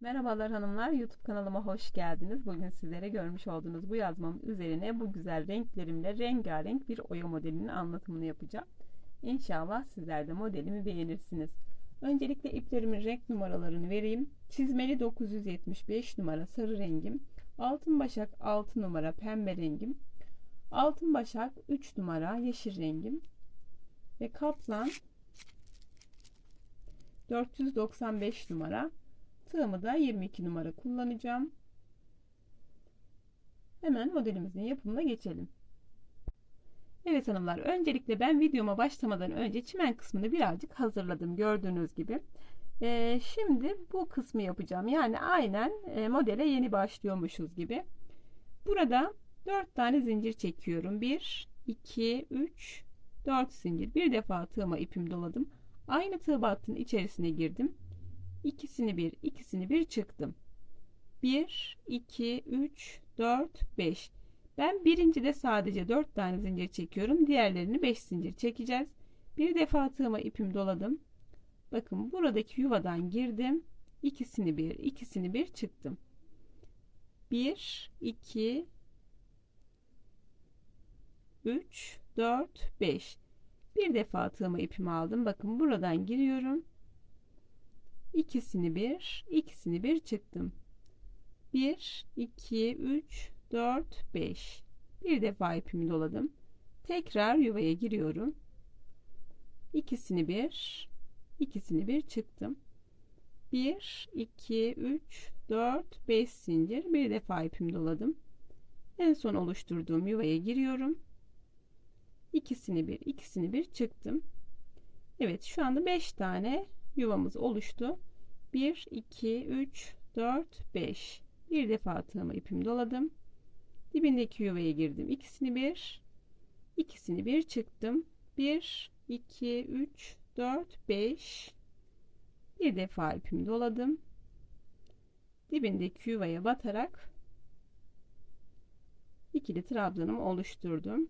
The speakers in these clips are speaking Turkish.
Merhabalar hanımlar, YouTube kanalıma hoş geldiniz. Bugün sizlere görmüş olduğunuz bu yazmamın üzerine bu güzel renklerimle rengarenk bir oya modelinin anlatımını yapacağım. İnşallah sizler de modelimi beğenirsiniz. Öncelikle iplerimin renk numaralarını vereyim. Çizmeli 975 numara sarı rengim. Altın başak 6 numara pembe rengim. Altın başak 3 numara yeşil rengim. Ve kaplan 495 numara Tığımı da 22 numara kullanacağım. Hemen modelimizin yapımına geçelim. Evet hanımlar öncelikle ben videoma başlamadan önce çimen kısmını birazcık hazırladım gördüğünüz gibi. Ee, şimdi bu kısmı yapacağım. Yani aynen e, modele yeni başlıyormuşuz gibi. Burada 4 tane zincir çekiyorum. 1, 2, 3, 4 zincir. Bir defa tığıma ipim doladım. Aynı tığ battının içerisine girdim ikisini bir ikisini bir çıktım. 1 2 3 4 5 ben birinci de sadece 4 tane zincir çekiyorum. Diğerlerini 5 zincir çekeceğiz. Bir defa tığıma ipim doladım. Bakın buradaki yuvadan girdim. İkisini bir ikisini bir çıktım. 1 2 3 4 5 bir defa tığıma ipimi aldım. Bakın buradan giriyorum ikisini bir ikisini bir çıktım. 1 2 3 4 5 bir defa ipimi doladım. Tekrar yuvaya giriyorum. İkisini bir ikisini bir çıktım. 1 2 3 4 5 zincir. Bir defa ipimi doladım. En son oluşturduğum yuvaya giriyorum. İkisini bir ikisini bir çıktım. Evet şu anda 5 tane yuvamız oluştu. 1, 2, 3, 4, 5. Bir defa tığıma ipimi doladım. Dibindeki yuvaya girdim. İkisini bir, ikisini bir çıktım. 1, 2, 3, 4, 5. Bir defa ipimi doladım. Dibindeki yuvaya batarak ikili trabzanımı oluşturdum.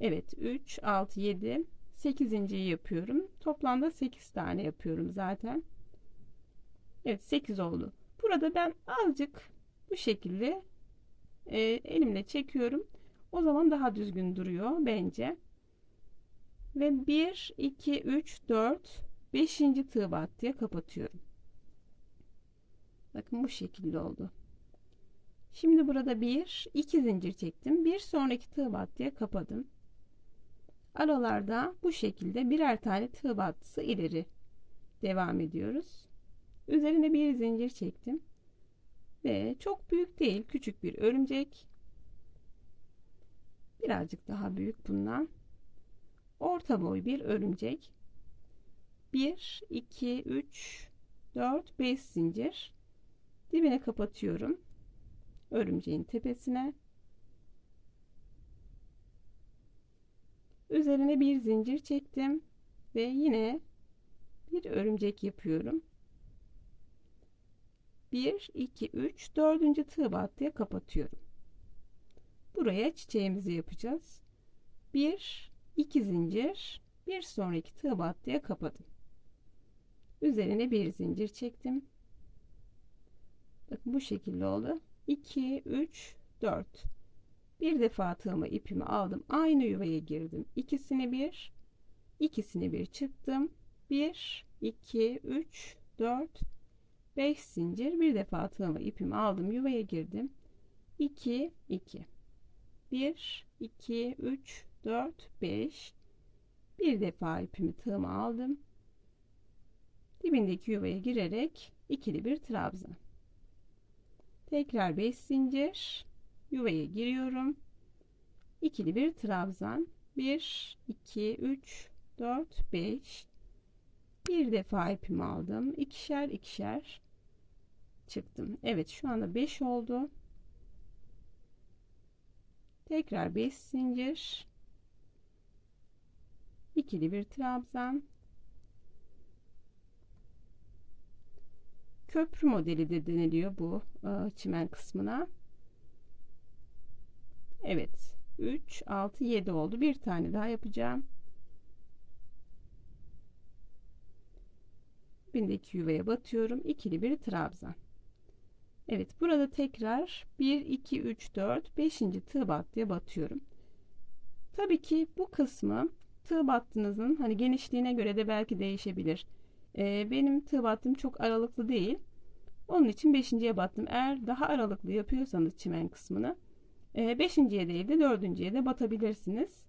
Evet 3, 6, 7, 8. yapıyorum. Toplamda 8 tane yapıyorum zaten. Evet 8 oldu. Burada ben azıcık bu şekilde e, elimle çekiyorum. O zaman daha düzgün duruyor bence. Ve 1, 2, 3, 4, 5. tığ battıya kapatıyorum. Bakın bu şekilde oldu. Şimdi burada bir, iki zincir çektim. Bir sonraki tığ battıya kapadım. Aralarda bu şekilde birer tane tığ battısı ileri devam ediyoruz. Üzerine bir zincir çektim. Ve çok büyük değil küçük bir örümcek. Birazcık daha büyük bundan. Orta boy bir örümcek. 1, 2, 3, 4, 5 zincir. Dibine kapatıyorum. Örümceğin tepesine. Üzerine bir zincir çektim ve yine bir örümcek yapıyorum. 1 2 3 4. tığ battıya kapatıyorum. Buraya çiçeğimizi yapacağız. 1 2 zincir bir sonraki tığ battıya kapadım. Üzerine bir zincir çektim. Bakın bu şekilde oldu. 2 3 4 bir defa tığımı ipimi aldım. Aynı yuvaya girdim. İkisini bir, ikisini bir çıktım. 1, 2, 3, 4, 5 zincir. Bir defa tığımı ipimi aldım. Yuvaya girdim. 2, 2. 1, 2, 3, 4, 5. Bir defa ipimi tığımı aldım. Dibindeki yuvaya girerek ikili bir trabzan. Tekrar 5 zincir yuvaya giriyorum. İkili bir trabzan. 1, 2, 3, 4, 5. Bir defa ipimi aldım. İkişer ikişer çıktım. Evet şu anda 5 oldu. Tekrar 5 zincir. ikili bir trabzan. Köprü modeli de deniliyor bu e, çimen kısmına. Evet. 3, 6, 7 oldu. Bir tane daha yapacağım. dibindeki yuvaya batıyorum. İkili bir trabzan. Evet burada tekrar 1 2 3 4 5. tığ battıya batıyorum. Tabii ki bu kısmı tığ battığınızın hani genişliğine göre de belki değişebilir. Ee, benim tığ battım çok aralıklı değil. Onun için 5.ye battım. Eğer daha aralıklı yapıyorsanız çimen kısmını 5.ye e, değil de 4.ye de batabilirsiniz.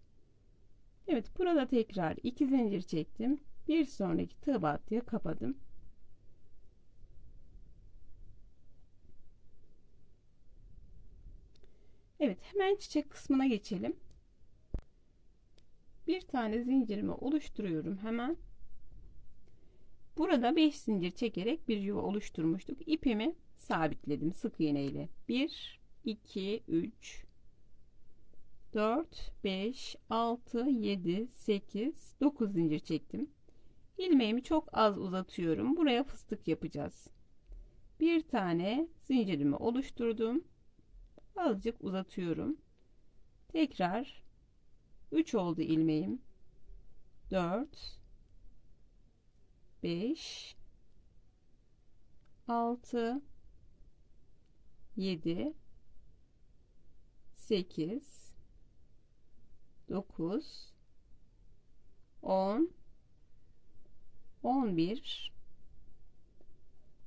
Evet burada tekrar 2 zincir çektim. Bir sonraki tığ battıya kapadım. Evet hemen çiçek kısmına geçelim. Bir tane zincirimi oluşturuyorum hemen. Burada 5 zincir çekerek bir yuva oluşturmuştuk. İpimi sabitledim sık iğne ile. 1 2 3 4 5 6 7 8 9 zincir çektim. İlmeğimi çok az uzatıyorum. Buraya fıstık yapacağız. Bir tane zincirimi oluşturdum. Azıcık uzatıyorum. Tekrar 3 oldu ilmeğim. 4 5 6 7 8 9 10 11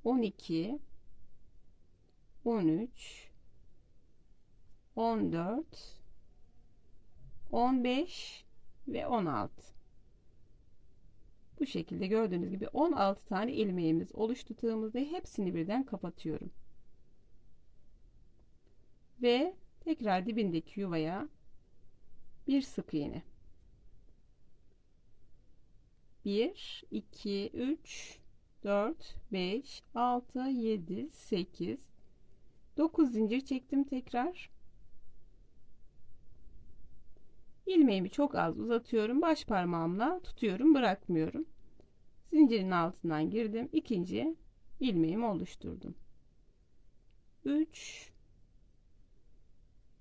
12 13 14 15 ve 16 bu şekilde gördüğünüz gibi 16 tane ilmeğimiz oluştu tığımızda hepsini birden kapatıyorum. Ve tekrar dibindeki yuvaya bir sık iğne. 1 2 3 4 5 6 7 8 9 zincir çektim tekrar. ilmeğimi çok az uzatıyorum. Baş parmağımla tutuyorum bırakmıyorum. Zincirin altından girdim. İkinci ilmeğimi oluşturdum. 3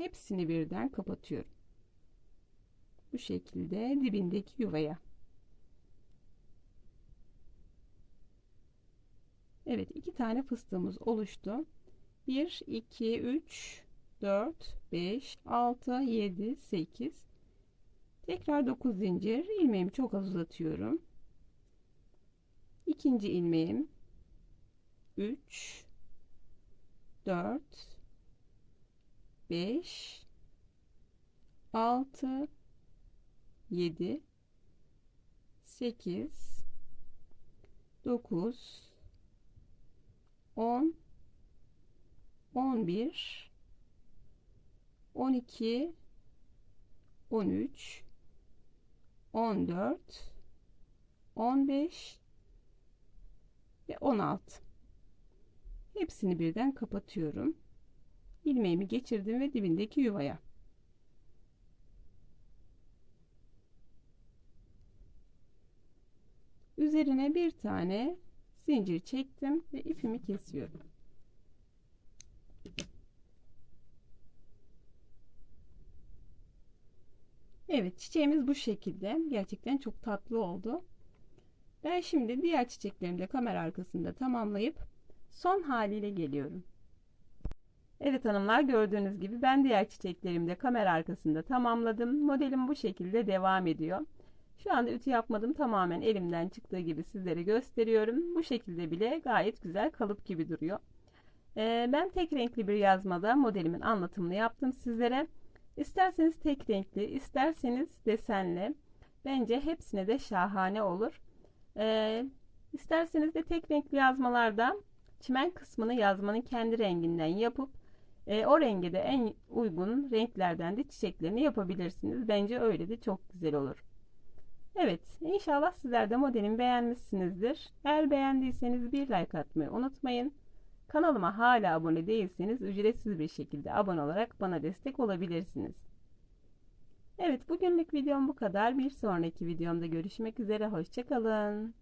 hepsini birden kapatıyorum. Bu şekilde dibindeki yuvaya. Evet iki tane fıstığımız oluştu. 1 2 3 4 5 6 7 8 Tekrar 9 zincir ilmeğimi çok az uzatıyorum. İkinci ilmeğim 3 4 5 6 7 8 9 10 11 12 13 14 15 ve 16 hepsini birden kapatıyorum ilmeğimi geçirdim ve dibindeki yuvaya üzerine bir tane zincir çektim ve ipimi kesiyorum Evet çiçeğimiz bu şekilde. Gerçekten çok tatlı oldu. Ben şimdi diğer çiçeklerimi de kamera arkasında tamamlayıp son haliyle geliyorum. Evet hanımlar gördüğünüz gibi ben diğer çiçeklerimi de kamera arkasında tamamladım. Modelim bu şekilde devam ediyor. Şu anda ütü yapmadım tamamen elimden çıktığı gibi sizlere gösteriyorum. Bu şekilde bile gayet güzel kalıp gibi duruyor. Ee, ben tek renkli bir yazmada modelimin anlatımını yaptım sizlere. İsterseniz tek renkli, isterseniz desenli. Bence hepsine de şahane olur. Ee, isterseniz de tek renkli yazmalarda çimen kısmını yazmanın kendi renginden yapıp e, o renge de en uygun renklerden de çiçeklerini yapabilirsiniz. Bence öyle de çok güzel olur. Evet, inşallah sizler de modelimi beğenmişsinizdir. Eğer beğendiyseniz bir like atmayı unutmayın. Kanalıma hala abone değilseniz ücretsiz bir şekilde abone olarak bana destek olabilirsiniz. Evet, bugünlük videom bu kadar. Bir sonraki videomda görüşmek üzere. Hoşçakalın.